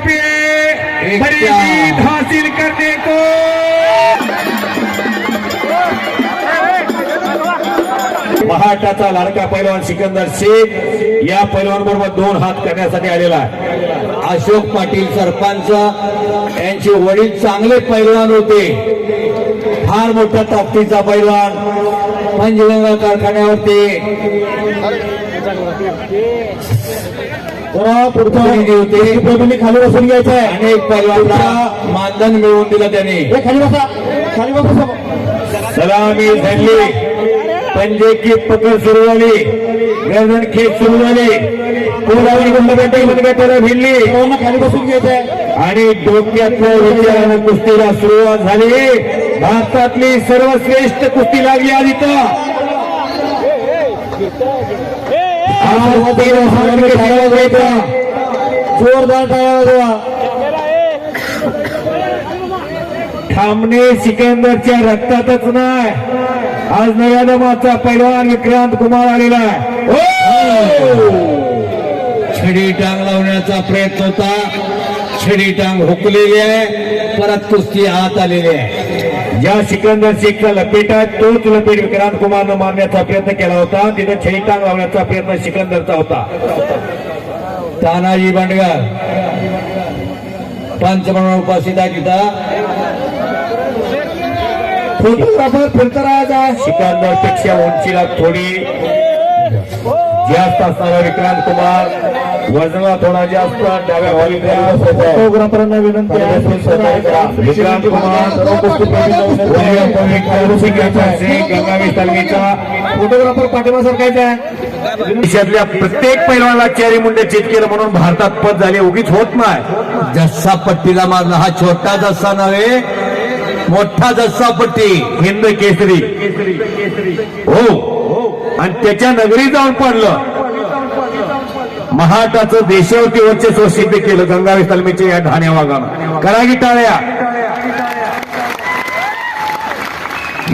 पे बड़ी? जीत हासिल करने को। महाटाचा लाडका पैलवान सिकंदर शेख या पैलवान बरोबर दोन हात करण्यासाठी आलेला आहे. अशोक पाटील सरपंच यांचे वडील चांगले पैलवान होते. फार मोठ्या ताकदीचा पैलवान. पंचगंगा कारखान्यावरती. जरा पुढचा प्रतिनिधी खाली बसून घ्यायचं आहे. अनेक पैलवानला मानधन मिळवून दिलं त्याने. हे खाली बसा. खाली बसा. सलामी धरली. पंजे की पकड सुरू झाली. गर्दन खेच सुरू झाली. कोणावर बंद बेटे बंद बेट्याला भिडली. खाली बसून घ्यायचंय आणि डोक्यातल्या विचारानं कुस्तीला सुरुवात झाली. भारतातली सर्वश्रेष्ठ कुस्ती लागली आज इथं. जोरदार टाळ्या थांबणे सिकंदरच्या रक्तातच नाही. आज नव्या दमाचा पैलवान विक्रांत कुमार आलेला आहे. हो! छडी टांग लावण्याचा प्रयत्न होता. छडी टांग हुकलेली आहे. परत कुस्ती आत आलेली आहे. ज्या सिकंदर शेखचा लपेट आहे तोच लपेट विक्रांत कुमारनं मारण्याचा प्रयत्न केला होता. तिथे छडी लावण्याचा प्रयत्न सिकंदरचा होता. तानाजी बांडगर पंच म्हणून उपस्थित आहे तिथं फोटोग्राफर फिरता राहायचा. सिकंदरपेक्षा उंचीला थोडी जास्त असणारा विक्रांत कुमार. वजनाला थोडा जास्त डाव्या फोटोग्राफरांना विनंती आहे विक्रांत कुमार फोटोग्राफर पाठिंबा सरकायचा आहे. देशातल्या प्रत्येक पैलवानाला चारी मुंडे चित केलं म्हणून भारतात पद झाले उगीच होत नाही. जस्सा पट्टीला मारला हा छोटा जस्सा नव्हे मोठा जस्सा पट्टी हिंद केसरी. हो. आणि त्याच्या नगरी जाऊन पडलं. महाटाचं देशावरती वर्चस्व सिद्ध केलं गंगावे तालमीच्या या ठाण्या वागानं करा की टाळ्या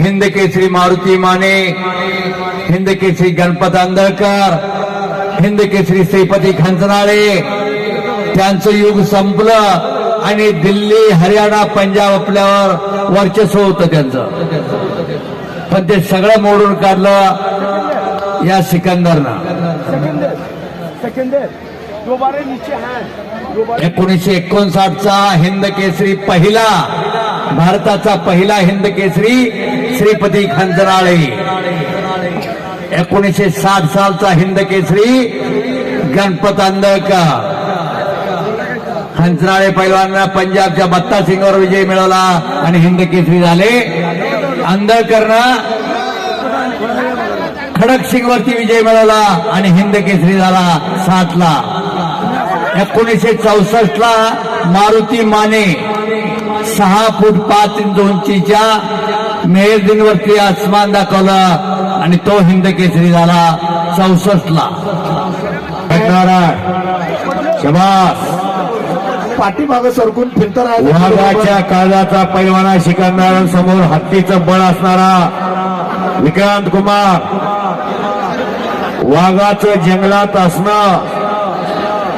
हिंद केसरी मारुती माने. हिंद केसरी गणपत आंदळकर हिंद केसरी श्रीपती खंचनाळे. त्यांचं युग संपलं आणि दिल्ली हरियाणा पंजाब आपल्यावर वर्चस्व होतं त्यांचं. पण ते सगळं मोडून काढलं या सिकंदरनं. एकोणीसशे एकोणसाठचा हिंद केसरी पहिला भारताचा पहिला हिंद केसरी श्रीपती खंजराळे. एकोणीसशे साठ सालचा हिंद केसरी गणपत आंदळकर खंचनाळे पैलवांना पंजाबच्या बत्ता सिंगवर विजय मिळवला आणि हिंद केसरी झाले. आंदळकरनं खडक सिंग वरती विजय मिळवला आणि हिंद केसरी झाला सातला. एकोणीसशे चौसष्ट ला मारुती माने सहा फूट पाच इंच उंचीच्या मेहरदीनवरती आसमान दाखवलं आणि तो हिंद केसरी झाला चौसष्ट ला शबास. पाठीमागं सरकून फिरता वाघाच्या काळाचा पैलवाना शिकवणारा समोर हत्तीचं बळ असणारा विक्रांत कुमार. वाघाचं जंगलात असणं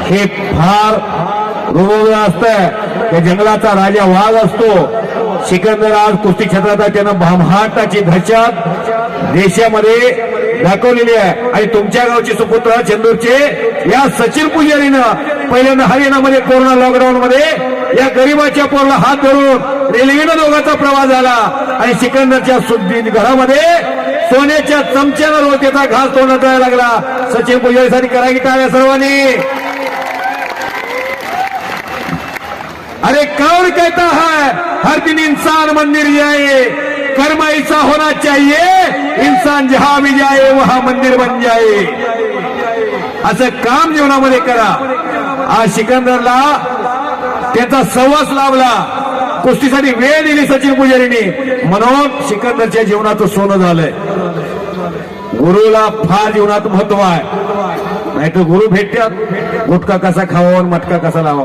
हे फार रुळवलं असतं त्या जंगलाचा राजा वाघ असतो. सिकंदर आज कुस्ती क्षेत्रात त्यानं भामहाटाची धशात देशामध्ये दाखवलेली आहे. आणि तुमच्या गावचे सुपुत्र चंदूरचे या सचिन पुजारीनं पहिल्यांदा हरियाणामध्ये कोरोना लॉकडाऊन मध्ये या गरीबाच्या पोरला हात धरून रेल्वेनं दोघांचा प्रवास झाला. आणि सिकंदरच्या सुद्धी घरामध्ये सोन्याच्या चमच्यावर रोज घास तोडण्यात जायला लागला. सचिन पुजारीसाठी करायची की टाळ्या सर्वांनी. अरे कौन कहता है हर दिन इंसान मंदिर जाए कर्म ऐसा होना चाहिए इंसान जहां भी जाए वहां मंदिर बन जाए. असं काम जीवनामध्ये करा. आज सिकंदरला त्याचा सहवास लाभला. कुस्तीसाठी वेळ दिली सचिन पुजारीने. म्हणून सिकंदरच्या जीवनाचं सोनं झालंय. गुरुला फार जीवनात महत्त्व आहे. नाही तर गुरु भेटतात. गुटका कसा खावा आणि मटका कसा लावा.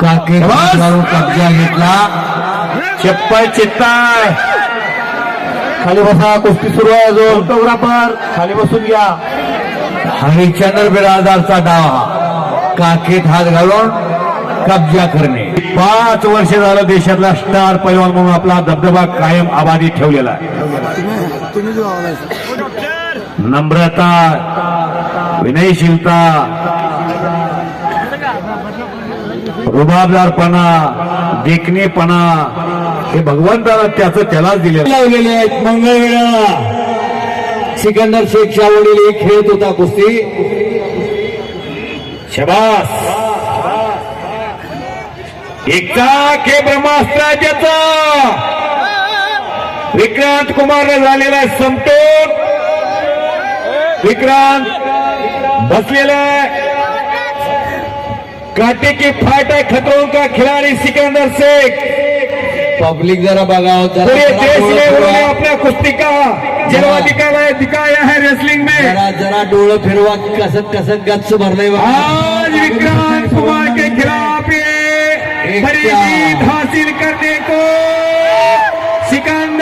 काके कब्जा घेतला चप्पल चित्ताय. खाली बसा कुस्ती सुरू आहे अजून. फोटोग्राफर खाली बसून घ्या. हरिश्चंद्र बिरादारचा डाव हा. काखेत हात घालून कब्जा करणे. पाच वर्ष झालं देशातला स्टार पैलवान म्हणून आपला दबदबा कायम आबादी ठेवलेला आहे. नम्रता विनयशीलता रुबाबदारपणा देखणेपणा हे भगवंताला त्याचं त्यालाच दिले लावलेले आहेत. मंगळवेळा सिकंदर शेखच्या वडील एक खेळत होता कुस्ती. शबास. एकचा के ब्रह्मास्त्राच्याचा विक्रांत कुमारने झालेला आहे समतोल. विक्रांत बसलेला आहे. काटे की फाट है खतरों का खिलाड़ी सिकंदर शेख. पब्लिक जरा बघावं पूरे देश में उन्होंने. अपना कुश्ती का जलवा दिखाया है रेसलिंग में जरा जरा डोळं फिरवा कसं कसं गच्च भरलंय बड़ी जीत हासिल करने को सिकंदर.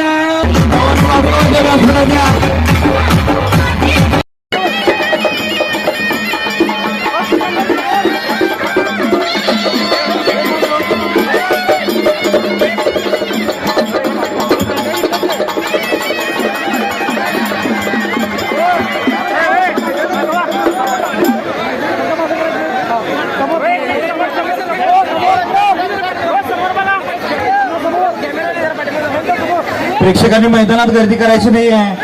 प्रेक्षकांनी मैदानात गर्दी करायची नाही आहे